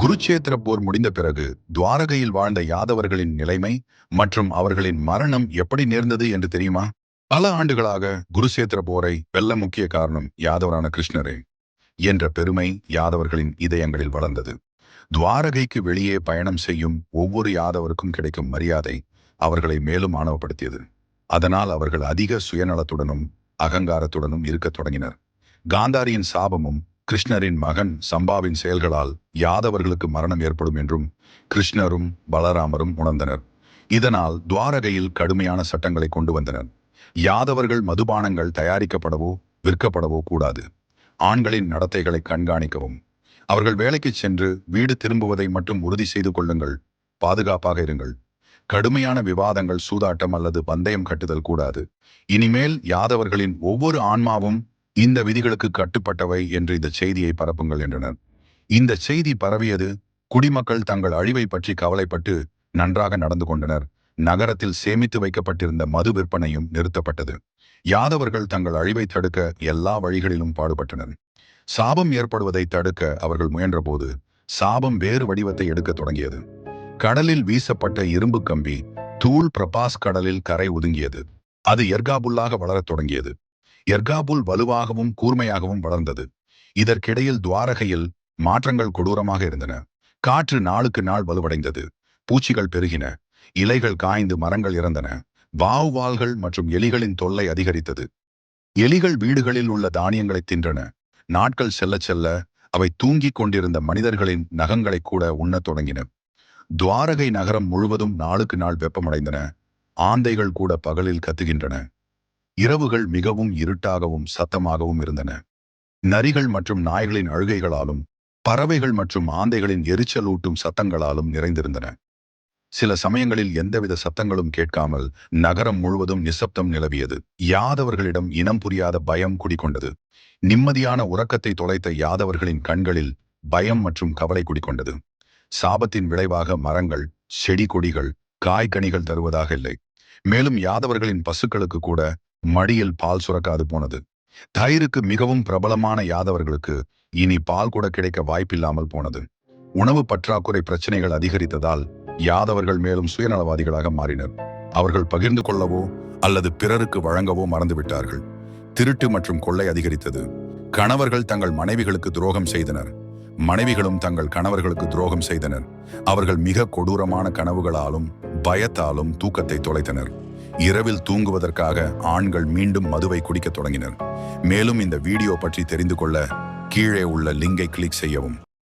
குருச்சேத்திர போர் முடிந்த பிறகு துவாரகையில் வாழ்ந்த யாதவர்களின் நிலைமை மற்றும் அவர்களின் மரணம் எப்படி நேர்ந்தது என்று தெரியுமா? பல ஆண்டுகளாக குருசேத்திர போரை வெல்ல முக்கிய காரணம் யாதவரான கிருஷ்ணரே என்ற பெருமை யாதவர்களின் இதயங்களில் வளர்ந்தது. துவாரகைக்கு வெளியே பயணம் செய்யும் ஒவ்வொரு யாதவருக்கும் கிடைக்கும் மரியாதை அவர்களை மேலும் ஆணவப்படுத்தியது. அதனால் அவர்கள் அதிக சுயநலத்துடனும் அகங்காரத்துடனும் இருக்கத் தொடங்கினர். காந்தாரியின் சாபமும் கிருஷ்ணரின் மகன் சம்பாவின் செயல்களால் யாதவர்களுக்கு மரணம் ஏற்படும் என்றும் கிருஷ்ணரும் பலராமரும் உணர்ந்தனர். இதனால் துவாரகையில் கடுமையான சட்டங்களை கொண்டு வந்தனர். யாதவர்கள் மதுபானங்கள் தயாரிக்கப்படவோ விற்கப்படவோ கூடாது. ஆண்களின் நடத்தைகளை கண்காணிக்கவும். அவர்கள் வேலைக்கு சென்று வீடு திரும்புவதை மட்டும் உறுதி செய்து கொள்ளுங்கள். பாதுகாப்பாக இருங்கள். கடுமையான விவாதங்கள் சூதாட்டம் அல்லது பந்தயம் கட்டுதல் கூடாது. இனிமேல் யாதவர்களின் ஒவ்வொரு ஆன்மாவும் இந்த விதிகளுக்கு கட்டுப்பட்டவை என்று இந்த செய்தியை பரப்புங்கள் என்றனர். இந்த செய்தி பரவியது குடிமக்கள் தங்கள் அழிவை பற்றி கவலைப்பட்டு நன்றாக நடந்து கொண்டனர். நகரத்தில் சேமித்து வைக்கப்பட்டிருந்த மது விற்பனையும் நிறுத்தப்பட்டது. யாதவர்கள் தங்கள் அழிவை தடுக்க எல்லா வழிகளிலும் பாடுபட்டனர். சாபம் ஏற்படுவதை தடுக்க அவர்கள் முயன்றபோது சாபம் வேறு வடிவத்தை எடுக்க தொடங்கியது. கடலில் வீசப்பட்ட இரும்பு கம்பி தூள் பிரபாஸ் கடலில் கரை ஒதுங்கியது. அது எர்காபுல்லாக வளரத் தொடங்கியது. எர்காபுல் வலுவாகவும் கூர்மையாகவும் வளர்ந்தது. இதற்கிடையில் துவாரகையில் மாற்றங்கள் கொடூரமாக இருந்தன. காற்று நாளுக்கு நாள் வலுவடைந்தது. பூச்சிகள் பெருகின. இலைகள் காய்ந்து மரங்கள் இறந்தன. வாவ்வால்கள் மற்றும் எலிகளின் தொல்லை அதிகரித்தது. எலிகள் வீடுகளில் உள்ள தானியங்களை தின்றன. நாட்கள் செல்ல செல்ல அவை தூங்கிக் கொண்டிருந்த மனிதர்களின் நகங்களை கூட உண்ணத் தொடங்கின. துவாரகை நகரம் முழுவதும் நாளுக்கு நாள் வெப்பமடைந்தன. ஆந்தைகள் கூட பகலில் கத்துகின்றன. இரவுகள் மிகவும் இருட்டாகவும் சத்தமாகவும் இருந்தன. நரிகள் மற்றும் நாய்களின் அழுகைகளாலும் பறவைகள் மற்றும் ஆந்தைகளின் எரிச்சலூட்டும் சத்தங்களாலும் நிறைந்திருந்தன. சில சமயங்களில் எந்தவித சத்தங்களும் கேட்காமல் நகரம் முழுவதும் நிசப்தம் நிலவியது. யாதவர்களிடம் இனம் புரியாத பயம் குடிக்கொண்டது நிம்மதியான உறக்கத்தை தொலைத்த யாதவர்களின் கண்களில் பயம் மற்றும் கவலை குடிக்கொண்டது சாபத்தின் விளைவாக மரங்கள் செடி கொடிகள் காய்கனிகள் தருவதாக இல்லை. மேலும் யாதவர்களின் பசுக்களுக்கு கூட மடியில் பால் சுரக்காது போனது. தயிருக்கு மிகவும் பிரபலமான யாதவர்களுக்கு இனி பால் கூட கிடைக்க வாய்ப்பில்லாமல் போனது. உணவு பற்றாக்குறை பிரச்சனைகள் அதிகரித்ததால் யாதவர்கள் மேலும் சுயநலவாதிகளாக மாறினர். அவர்கள் பகிர்ந்து கொள்ளவோ அல்லது பிறருக்கு வழங்கவோ மறந்துவிட்டார்கள். திருட்டு மற்றும் கொள்ளை அதிகரித்தது. கணவர்கள் தங்கள் மனைவிகளுக்கு துரோகம் செய்தனர். மனைவிகளும் தங்கள் கணவர்களுக்கு துரோகம் செய்தனர். அவர்கள் மிக கொடூரமான கனவுகளாலும் பயத்தாலும் தூக்கத்தை தொலைத்தனர். இரவில் தூங்குவதற்காக ஆண்கள் மீண்டும் மதுவை குடிக்கத் தொடங்கினர். மேலும் இந்த வீடியோ பற்றி தெரிந்து கொள்ள கீழே உள்ள லிங்கை கிளிக் செய்யவும்.